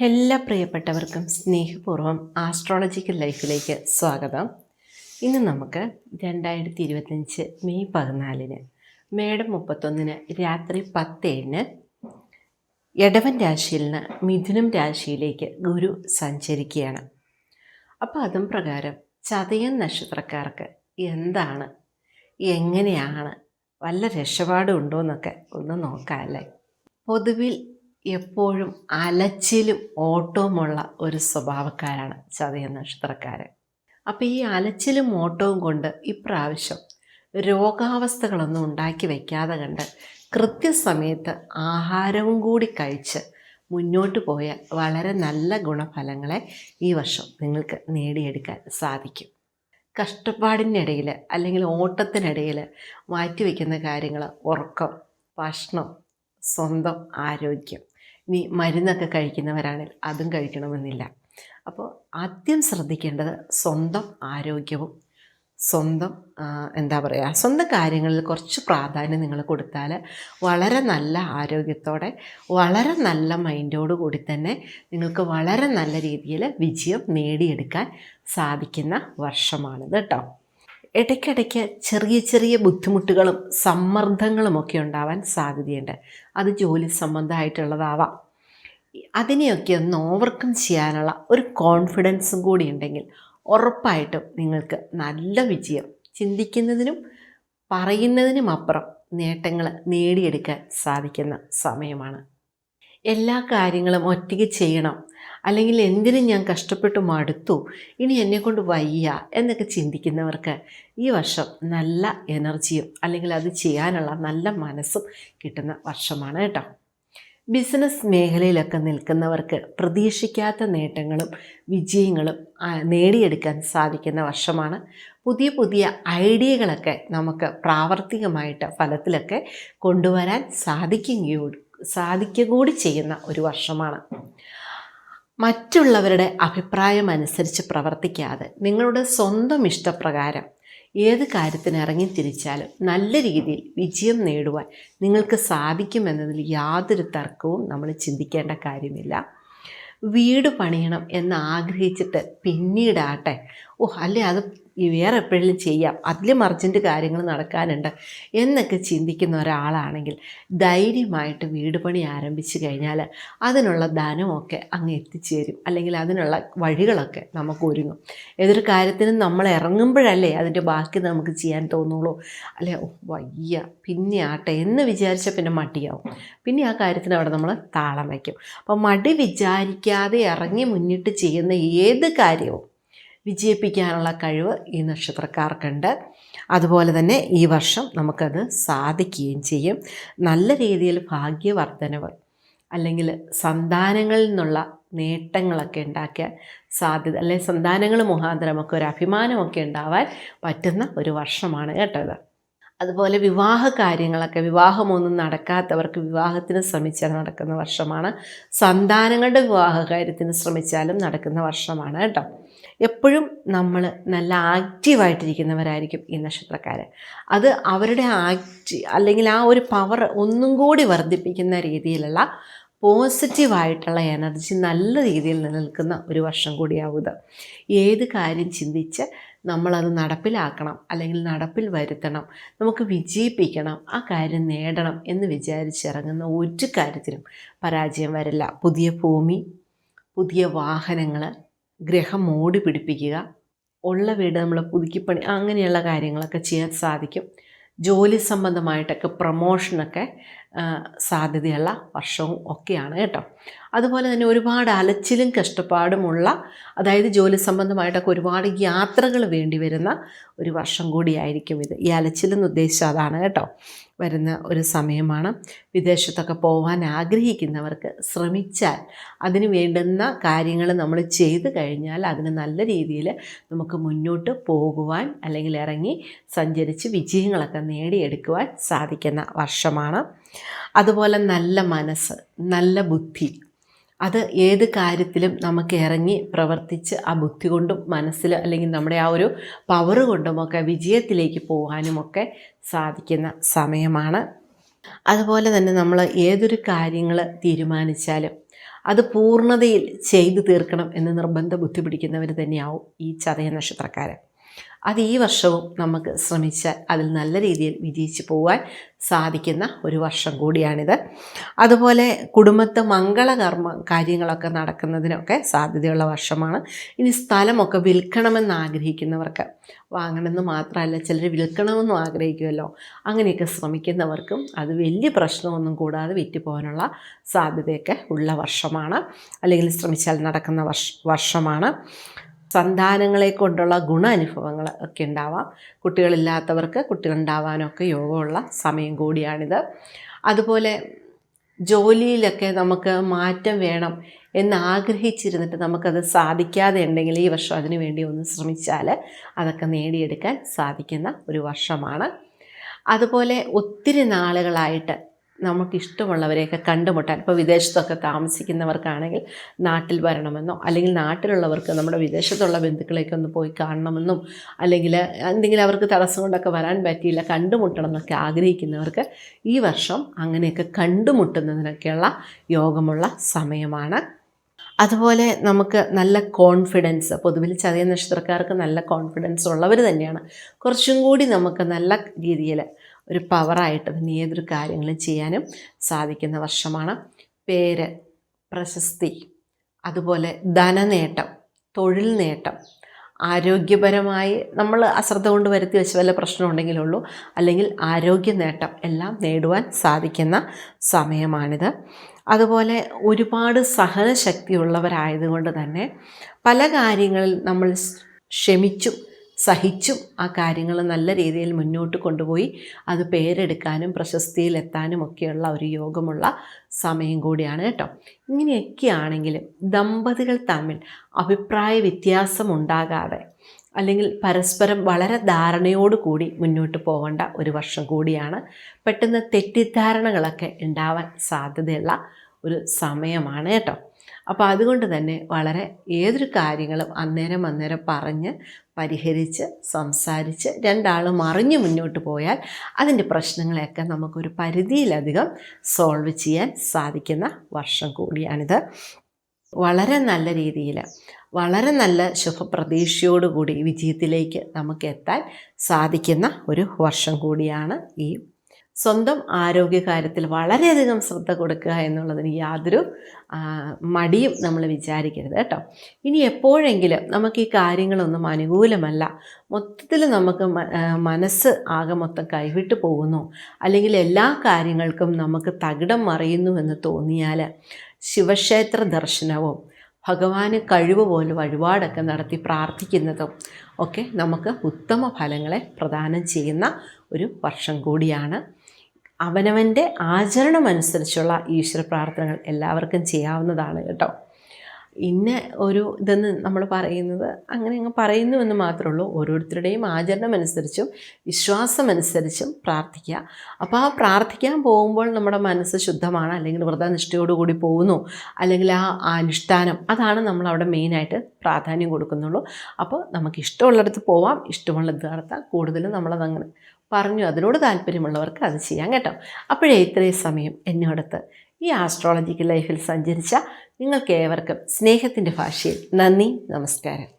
എല്ലാ പ്രിയപ്പെട്ടവർക്കും സ്നേഹപൂർവം ആസ്ട്രോളജിക്കൽ ലൈഫിലേക്ക് സ്വാഗതം. ഇന്ന് നമുക്ക് രണ്ടായിരത്തി ഇരുപത്തഞ്ച് മെയ് പതിനാലിന് മേഡം മുപ്പത്തൊന്നിന് രാത്രി പത്തേഴിന് എടവൻ രാശിയിൽ നിന്ന് മിഥുനം രാശിയിലേക്ക് ഗുരു സഞ്ചരിക്കുകയാണ്. അപ്പോൾ അതും പ്രകാരം ചതയൻ നക്ഷത്രക്കാർക്ക് എന്താണ് എങ്ങനെയാണ് വല്ല രക്ഷപാടും ഉണ്ടോ എന്നൊക്കെ ഒന്ന് നോക്കാം അല്ലേ? പൊതുവിൽ എപ്പോഴും അലച്ചിലും ഓട്ടവുമുള്ള ഒരു സ്വഭാവക്കാരാണ് ചതയ നക്ഷത്രക്കാരൻ അപ്പോൾ ഈ അലച്ചിലും ഓട്ടവും കൊണ്ട് ഇപ്രാവശ്യം രോഗാവസ്ഥകളൊന്നും ഉണ്ടാക്കി വയ്ക്കാതെ കണ്ട് കൃത്യസമയത്ത് ആഹാരവും കൂടി കഴിച്ച് മുന്നോട്ട് പോയ വളരെ നല്ല ഗുണഫലങ്ങളെ ഈ വർഷം നിങ്ങൾക്ക് നേടിയെടുക്കാൻ സാധിക്കും. കഷ്ടപ്പാടിനിടയിൽ അല്ലെങ്കിൽ ഓട്ടത്തിനിടയിൽ മാറ്റിവെക്കുന്ന കാര്യങ്ങൾ ഉറക്കം ഭക്ഷണം സ്വന്തം ആരോഗ്യം ഇനി മരുന്നൊക്കെ കഴിക്കുന്നവരാണെങ്കിൽ അതും കഴിക്കണമെന്നില്ല. അപ്പോൾ ആദ്യം ശ്രദ്ധിക്കേണ്ടത് സ്വന്തം ആരോഗ്യവും സ്വന്തം എന്താ പറയുക സ്വന്തം കാര്യങ്ങളിൽ കുറച്ച് പ്രാധാന്യം നിങ്ങൾ കൊടുത്താൽ വളരെ നല്ല ആരോഗ്യത്തോടെ വളരെ നല്ല മൈൻഡോട് കൂടി തന്നെ നിങ്ങൾക്ക് വളരെ നല്ല രീതിയിൽ വിജയം നേടിയെടുക്കാൻ സാധിക്കുന്ന വർഷമാണിത് കേട്ടോ ഇടയ്ക്കിടയ്ക്ക് ചെറിയ ചെറിയ ബുദ്ധിമുട്ടുകളും സമ്മർദ്ദങ്ങളും ഒക്കെ ഉണ്ടാവാൻ സാധ്യതയുണ്ട്. അത് ജോലി സംബന്ധമായിട്ടുള്ളതാവാം. അതിനെയൊക്കെ ഒന്ന് ഓവർകം ചെയ്യാനുള്ള ഒരു കോൺഫിഡൻസും കൂടി ഉണ്ടെങ്കിൽ ഉറപ്പായിട്ടും നിങ്ങൾക്ക് നല്ല വിജയം ചിന്തിക്കുന്നതിനും പറയുന്നതിനും അപ്പുറം നേട്ടങ്ങൾ നേടിയെടുക്കാൻ സാധിക്കുന്ന സമയമാണ്. എല്ലാ കാര്യങ്ങളും ഒറ്റയ്ക്ക് ചെയ്യണം. അല്ലെങ്കിൽ എന്തിനും ഞാൻ കഷ്ടപ്പെട്ട് മടുത്തു? ഇനി എന്നെക്കൊണ്ട് വയ്യ എന്നൊക്കെ ചിന്തിക്കുന്നവർക്ക് ഈ വർഷം നല്ല എനർജിയും അല്ലെങ്കിൽ അത് ചെയ്യാനുള്ള നല്ല മനസ്സും കിട്ടുന്ന വർഷമാണ് കേട്ടോ. ബിസിനസ് മേഖലയിലൊക്കെ നിൽക്കുന്നവർക്ക് പ്രതീക്ഷിക്കാത്ത നേട്ടങ്ങളും വിജയങ്ങളും നേടിയെടുക്കാൻ സാധിക്കുന്ന വർഷമാണ്. പുതിയ പുതിയ ഐഡിയകളൊക്കെ നമുക്ക് പ്രാവർത്തികമായിട്ട് ഫലത്തിലൊക്കെ കൊണ്ടുവരാൻ സാധിക്കുകയോ സാധിക്കുക കൂടി ചെയ്യുന്ന ഒരു വർഷമാണ്. മറ്റുള്ളവരുടെ അഭിപ്രായം അനുസരിച്ച് പ്രവർത്തിക്കാതെ നിങ്ങളുടെ സ്വന്തം ഇഷ്ടപ്രകാരം ഏത് കാര്യത്തിന് ഇറങ്ങി തിരിച്ചാലും നല്ല രീതിയിൽ വിജയം നേടുവാൻ നിങ്ങൾക്ക് സാധിക്കുമെന്നതിൽ യാതൊരു തർക്കവും നമ്മൾ ചിന്തിക്കേണ്ട കാര്യമില്ല. വീട് പണിയണം എന്ന് ആഗ്രഹിച്ചിട്ട് പിന്നീടാട്ടെ ഓ അല്ലേ അത് വേറെ എപ്പോഴെങ്കിലും ചെയ്യാം. അതിലും അർജന്റ് കാര്യങ്ങൾ നടക്കാനുണ്ട് എന്നൊക്കെ ചിന്തിക്കുന്ന ഒരാളാണെങ്കിൽ ധൈര്യമായിട്ട് വീട് പണി ആരംഭിച്ചു കഴിഞ്ഞാൽ അതിനുള്ള ധനമൊക്കെ അങ്ങ് എത്തിച്ചേരും അല്ലെങ്കിൽ അതിനുള്ള വഴികളൊക്കെ നമുക്ക് ഒരുങ്ങും. ഏതൊരു കാര്യത്തിനും നമ്മൾ ഇറങ്ങുമ്പോഴല്ലേ അതിന്റെ ബാക്കി നമുക്ക് ചെയ്യാൻ തോന്നുള്ളൂ. അല്ലെ? വയ്യ. പിന്നെ ആട്ടെ എന്ന് വിചാരിച്ചാൽ പിന്നെ മടിയാവും. പിന്നെ ആ കാര്യത്തിന് അവിടെ നമ്മൾ താളം വയ്ക്കും. അപ്പോൾ മടി വിചാരിക്കാതെ ഇറങ്ങി മുന്നിട്ട് ചെയ്യുന്ന ഏത് കാര്യവും വിജയിപ്പിക്കാനുള്ള കഴിവ് ഈ നക്ഷത്രക്കാർക്കുണ്ട്. അതുപോലെ തന്നെ ഈ വർഷം നമുക്കത് സാധിക്കുകയും ചെയ്യും. നല്ല രീതിയിൽ ഭാഗ്യവർദ്ധനവ് അല്ലെങ്കിൽ സന്താനങ്ങളിൽ നിന്നുള്ള നേട്ടങ്ങളൊക്കെ ഉണ്ടാക്കിയ സാധ്യത അല്ലെങ്കിൽ സന്താനങ്ങൾ മുഖാന്തരമൊക്കെ ഒരു അഭിമാനമൊക്കെ ഉണ്ടാവാൻ പറ്റുന്ന ഒരു വർഷമാണ് കേട്ടോ അതുപോലെ വിവാഹ കാര്യങ്ങളൊക്കെ വിവാഹമൊന്നും നടക്കാത്തവർക്ക് വിവാഹത്തിന് ശ്രമിച്ചാൽ നടക്കുന്ന വർഷമാണ്. സന്താനങ്ങളുടെ വിവാഹ കാര്യത്തിന് ശ്രമിച്ചാലും നടക്കുന്ന വർഷമാണ് കേട്ടോ. എപ്പോഴും നമ്മൾ നല്ല ആക്റ്റീവായിട്ടിരിക്കുന്നവരായിരിക്കും ഈ നക്ഷത്രക്കാർ അത് അവരുടെ ആക്റ്റ് അല്ലെങ്കിൽ ആ ഒരു പവർ ഒന്നും കൂടി വർദ്ധിപ്പിക്കുന്ന രീതിയിലുള്ള പോസിറ്റീവായിട്ടുള്ള എനർജി നല്ല രീതിയിൽ നിലനിൽക്കുന്ന ഒരു വർഷം കൂടിയാവുക. ഏത് കാര്യം ചിന്തിച്ച് നമ്മളത് നടപ്പിലാക്കണം അല്ലെങ്കിൽ നടപ്പിൽ വരുത്തണം നമുക്ക് വിജയിപ്പിക്കണം ആ കാര്യം നേടണം എന്ന് വിചാരിച്ചിറങ്ങുന്ന ഒരു കാര്യത്തിനും പരാജയം വരില്ല. പുതിയ ഭൂമി പുതിയ വാഹനങ്ങൾ ഗ്രഹം ഓടി പിടിപ്പിക്കുക ഉള്ള വീട് നമ്മൾ പുതുക്കിപ്പണി അങ്ങനെയുള്ള കാര്യങ്ങളൊക്കെ ചെയ്യാൻ സാധിക്കും. ജോലി സംബന്ധമായിട്ടൊക്കെ പ്രൊമോഷനൊക്കെ സാധ്യതയുള്ള വർഷവും ഒക്കെയാണ് കേട്ടോ. അതുപോലെ തന്നെ ഒരുപാട് അലച്ചിലും കഷ്ടപ്പാടുമുള്ള അതായത് ജോലി സംബന്ധമായിട്ടൊക്കെ ഒരുപാട് യാത്രകൾ വേണ്ടി വരുന്ന ഒരു വർഷം കൂടിയായിരിക്കും ഇത്. ഈ അലച്ചിലെന്ന് ഉദ്ദേശിച്ചത് അതാണ് കേട്ടോ. വരുന്ന ഒരു സമയമാണ്. വിദേശത്തൊക്കെ പോകാൻ ആഗ്രഹിക്കുന്നവർക്ക് ശ്രമിച്ചാൽ അതിന് വേണ്ടുന്ന കാര്യങ്ങൾ നമ്മൾ ചെയ്തു കഴിഞ്ഞാൽ അതിന് നല്ല രീതിയിൽ നമുക്ക് മുന്നോട്ട് പോകുവാൻ അല്ലെങ്കിൽ ഇറങ്ങി സഞ്ചരിച്ച് വിജയങ്ങളൊക്കെ നേടിയെടുക്കുവാൻ സാധിക്കുന്ന വർഷമാണ്. അതുപോലെ നല്ല മനസ്സ് നല്ല ബുദ്ധി. അത് ഏത് കാര്യത്തിലും നമുക്ക് ഇറങ്ങി പ്രവർത്തിച്ച് ആ ബുദ്ധി കൊണ്ടും മനസ്സിൽ അല്ലെങ്കിൽ നമ്മുടെ ആ ഒരു പവർ കൊണ്ടുമൊക്കെ വിജയത്തിലേക്ക് പോകാനുമൊക്കെ സാധിക്കുന്ന സമയമാണ്. അതുപോലെ തന്നെ നമ്മൾ ഏതൊരു കാര്യങ്ങൾ തീരുമാനിച്ചാലും അത് പൂർണതയിൽ ചെയ്തു തീർക്കണം എന്ന് നിർബന്ധ ബുദ്ധി പിടിക്കുന്നവർ തന്നെയാവും ഈ ചതയ നക്ഷത്രക്കാരൻ അത് ഈ വർഷവും നമുക്ക് ശ്രമിച്ചാൽ അതിൽ നല്ല രീതിയിൽ വിജയിച്ചു പോകാൻ സാധിക്കുന്ന ഒരു വർഷം കൂടിയാണിത്. അതുപോലെ കുടുംബത്ത് മംഗളകർമ്മ കാര്യങ്ങളൊക്കെ നടക്കുന്നതിനൊക്കെ സാധ്യതയുള്ള വർഷമാണ്. ഇനി സ്ഥലമൊക്കെ വിൽക്കണമെന്ന് ആഗ്രഹിക്കുന്നവർക്ക് വാങ്ങണമെന്ന് മാത്രമല്ല ചിലർ വിൽക്കണമെന്നും ആഗ്രഹിക്കുമല്ലോ. അങ്ങനെയൊക്കെ ശ്രമിക്കുന്നവർക്കും അത് വലിയ പ്രശ്നമൊന്നും കൂടാതെ വിറ്റ് പോകാനുള്ള സാധ്യതയൊക്കെ ഉള്ള വർഷമാണ്. അല്ലെങ്കിൽ ശ്രമിച്ചാൽ നടക്കുന്ന വർഷ വർഷമാണ്. സന്താനങ്ങളെ കൊണ്ടുള്ള ഗുണാനുഭവങ്ങൾ ഒക്കെ ഉണ്ടാവാം. കുട്ടികളില്ലാത്തവർക്ക് കുട്ടികളുണ്ടാവാനൊക്കെ യോഗമുള്ള സമയം കൂടിയാണിത്. അതുപോലെ ജോലിയിലൊക്കെ നമുക്ക് മാറ്റം വേണം എന്ന് ആഗ്രഹിച്ചിരുന്നിട്ട് നമുക്കത് സാധിക്കാതെ ഉണ്ടെങ്കിൽ ഈ വർഷം അതിനു വേണ്ടി ഒന്ന് ശ്രമിച്ചാൽ അതൊക്കെ നേടിയെടുക്കാൻ സാധിക്കുന്ന ഒരു വർഷമാണ്. അതുപോലെ ഒത്തിരി നാളുകളായിട്ട് നമുക്ക് ഇഷ്ടമുള്ളവരെയൊക്കെ കണ്ടുമുട്ടാൻ ഇപ്പോൾ വിദേശത്തൊക്കെ താമസിക്കുന്നവർക്കാണെങ്കിൽ നാട്ടിൽ വരണമെന്നോ അല്ലെങ്കിൽ നാട്ടിലുള്ളവർക്ക് നമ്മുടെ വിദേശത്തുള്ള ബന്ധുക്കളെയൊക്കെ ഒന്ന് പോയി കാണണമെന്നും അല്ലെങ്കിൽ എന്തെങ്കിലും അവർക്ക് തടസ്സം കൊണ്ടൊക്കെ വരാൻ പറ്റിയില്ല കണ്ടുമുട്ടണം എന്നൊക്കെ ആഗ്രഹിക്കുന്നവർക്ക് ഈ വർഷം അങ്ങനെയൊക്കെ കണ്ടുമുട്ടുന്നതിനൊക്കെയുള്ള യോഗമുള്ള സമയമാണ്. അതുപോലെ നമുക്ക് നല്ല കോൺഫിഡൻസ് പൊതുവിൽ ചതയ നക്ഷത്രക്കാർക്ക് നല്ല കോൺഫിഡൻസ് ഉള്ളവർ തന്നെയാണ്. കുറച്ചും കൂടി നമുക്ക് നല്ല രീതിയിൽ ഒരു പവറായിട്ട് തന്നെ ഏതൊരു കാര്യങ്ങളും ചെയ്യാനും സാധിക്കുന്ന വർഷമാണ്. പേര് പ്രശസ്തി അതുപോലെ ധനനേട്ടം തൊഴിൽ നേട്ടം. ആരോഗ്യപരമായി നമ്മൾ അശ്രദ്ധ കൊണ്ട് വരുത്തി വെച്ച വല്ല പ്രശ്നമുണ്ടെങ്കിലുള്ളൂ അല്ലെങ്കിൽ ആരോഗ്യ നേട്ടം എല്ലാം നേടുവാൻ സാധിക്കുന്ന സമയമാണിത്. അതുപോലെ ഒരുപാട് സഹനശക്തിയുള്ളവരായതുകൊണ്ട് തന്നെ പല കാര്യങ്ങളിൽ നമ്മൾ ക്ഷമിച്ചും സഹിച്ചും ആ കാര്യങ്ങൾ നല്ല രീതിയിൽ മുന്നോട്ട് കൊണ്ടുപോയി അത് പേരെടുക്കാനും പ്രശസ്തിയിലെത്താനും ഒക്കെയുള്ള ഒരു യോഗമുള്ള സമയം കൂടിയാണ് കേട്ടോ. ഇങ്ങനെയൊക്കെയാണെങ്കിലും ദമ്പതികൾ തമ്മിൽ അഭിപ്രായ വ്യത്യാസം ഉണ്ടാകാതെ അല്ലെങ്കിൽ പരസ്പരം വളരെ ധാരണയോടുകൂടി മുന്നോട്ട് പോകേണ്ട ഒരു വർഷം കൂടിയാണ് പെട്ടെന്ന് തെറ്റിദ്ധാരണകളൊക്കെ ഉണ്ടാവാൻ സാധ്യതയുള്ള ഒരു സമയമാണ് കേട്ടോ. അപ്പോൾ അതുകൊണ്ട് തന്നെ വളരെ ഏതൊരു കാര്യങ്ങളും അന്നേരം അന്നേരം പറഞ്ഞ് പരിഹരിച്ച് സംസാരിച്ച് രണ്ടാളും അറിഞ്ഞ് മുന്നോട്ട് പോയാൽ അതിന്റെ പ്രശ്നങ്ങളെയൊക്കെ നമുക്കൊരു പരിധിയിലധികം സോൾവ് ചെയ്യാൻ സാധിക്കുന്ന വർഷം കൂടിയാണിത്. വളരെ നല്ല രീതിയിൽ വളരെ നല്ല ശുഭപ്രതീക്ഷയോടുകൂടി വിജയത്തിലേക്ക് നമുക്ക് എത്താൻ സാധിക്കുന്ന ഒരു വർഷം കൂടിയാണ് ഈ സ്വന്തം ആരോഗ്യകാര്യത്തിൽ വളരെയധികം ശ്രദ്ധ കൊടുക്കുക എന്നുള്ളതിന് യാതൊരു മടിയും നമ്മൾ വിചാരിക്കരുത് കേട്ടോ. ഇനി എപ്പോഴെങ്കിലും നമുക്ക് ഈ കാര്യങ്ങളൊന്നും അനുകൂലമല്ല. മൊത്തത്തിൽ നമുക്ക് മനസ്സ് ആകെ മൊത്തം കൈവിട്ട് പോകുന്നു. അല്ലെങ്കിൽ എല്ലാ കാര്യങ്ങൾക്കും നമുക്ക് തകിടം മറിയുന്നു എന്ന് തോന്നിയാൽ ശിവക്ഷേത്ര ദർശനവും ഭഗവാന് കഴിവ് പോലെ വഴിപാടൊക്കെ നടത്തി പ്രാർത്ഥിക്കുന്നതും ഒക്കെ നമുക്ക് ഉത്തമ ഫലങ്ങളെ പ്രദാനം ചെയ്യുന്ന ഒരു വർഷം കൂടിയാണ് അവനവന്റെ ആചരണം അനുസരിച്ചുള്ള ഈശ്വര പ്രാർത്ഥനകൾ എല്ലാവർക്കും ചെയ്യാവുന്നതാണ് കേട്ടോ. ഇന്ന ഒരു ഇതെന്ന് നമ്മൾ പറയുന്നത് അങ്ങനെ അങ്ങ് പറയുന്നുവെന്ന് മാത്രമേ ഉള്ളൂ. ഓരോരുത്തരുടെയും ആചരണം അനുസരിച്ചും വിശ്വാസം അനുസരിച്ചും പ്രാർത്ഥിക്കുക. അപ്പോൾ ആ പ്രാർത്ഥിക്കാൻ പോകുമ്പോൾ നമ്മുടെ മനസ്സ് ശുദ്ധമാണ് അല്ലെങ്കിൽ വ്രതനിഷ്ഠയോടുകൂടി പോകുന്നു അല്ലെങ്കിൽ ആ അനുഷ്ഠാനം അതാണ് നമ്മൾ അവിടെ മെയിനായിട്ട് പ്രാധാന്യം കൊടുക്കുന്നുള്ളൂ. അപ്പോൾ നമുക്ക് ഇഷ്ടമുള്ളിടത്ത് പോവാം ഇഷ്ടമുള്ളത് നടത്താം കൂടുതലും നമ്മളതങ്ങനെ പറഞ്ഞു അതിനോട് താല്പര്യമുള്ളവർക്ക് അത് ചെയ്യാം കേട്ടോ. അപ്പോഴേ ഇത്രയും സമയം എന്നോടത്ത് ഈ ആസ്ട്രോളജിക്കൽ ലൈഫിൽ സഞ്ചരിച്ച നിങ്ങൾക്ക് ഏവർക്കും സ്നേഹത്തിന്റെ ഭാഷയിൽ നന്ദി നമസ്കാരം.